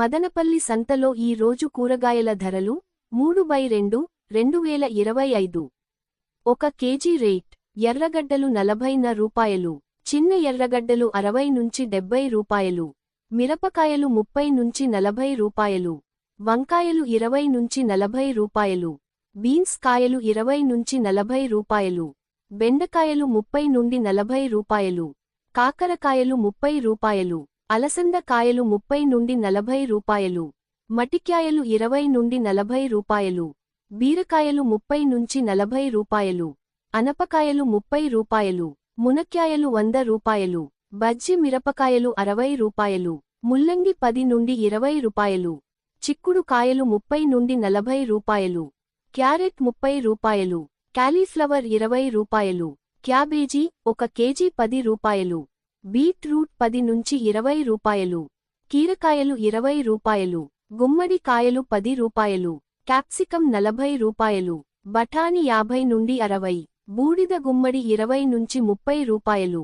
మదనపల్లి సంతలో ఈ రోజు కూరగాయల ధరలు మూడు బై రెండు రెండు వేల ఇరవై ఐదు. ఒక కేజీ రేట్ ఎర్రగడ్డలు నలభైన రూపాయలు చిన్న ఎర్రగడ్డలు అరవై నుంచి డెబ్బై రూపాయలు మిరపకాయలు ముప్పై నుంచి నలభై రూపాయలు వంకాయలు ఇరవై నుంచి నలభై రూపాయలు బీన్స్ కాయలు ఇరవై నుంచి నలభై రూపాయలు బెండకాయలు ముప్పై నుండి నలభై రూపాయలు కాకరకాయలు ముప్పై రూపాయలు అలసంద కాయలు ముప్పై నుండి నలభై రూపాయలు మటిక్యాయలు ఇరవై నుండి నలభై రూపాయలు బీరకాయలు ముప్పై నుంచి నలభై రూపాయలు అనపకాయలు ముప్పై రూపాయలు మునక్కాయలు వంద రూపాయలు బజ్జి మిరపకాయలు అరవై రూపాయలు ముల్లంగి పది నుండి ఇరవై రూపాయలు చిక్కుడు కాయలు ముప్పై నుండి నలభై రూపాయలు క్యారెట్ ముప్పై రూపాయలు క్యాలీఫ్లవర్ ఇరవై రూపాయలు క్యాబేజీ ఒక కేజీ పది రూపాయలు బీట్రూట్ పది నుంచి ఇరవై రూపాయలు కీరకాయలు ఇరవై రూపాయలు గుమ్మడి కాయలు పది రూపాయలు క్యాప్సికం నలభై రూపాయలు బఠాని యాభై నుండి అరవై బూడిద గుమ్మడి ఇరవై నుంచి ముప్పై రూపాయలు.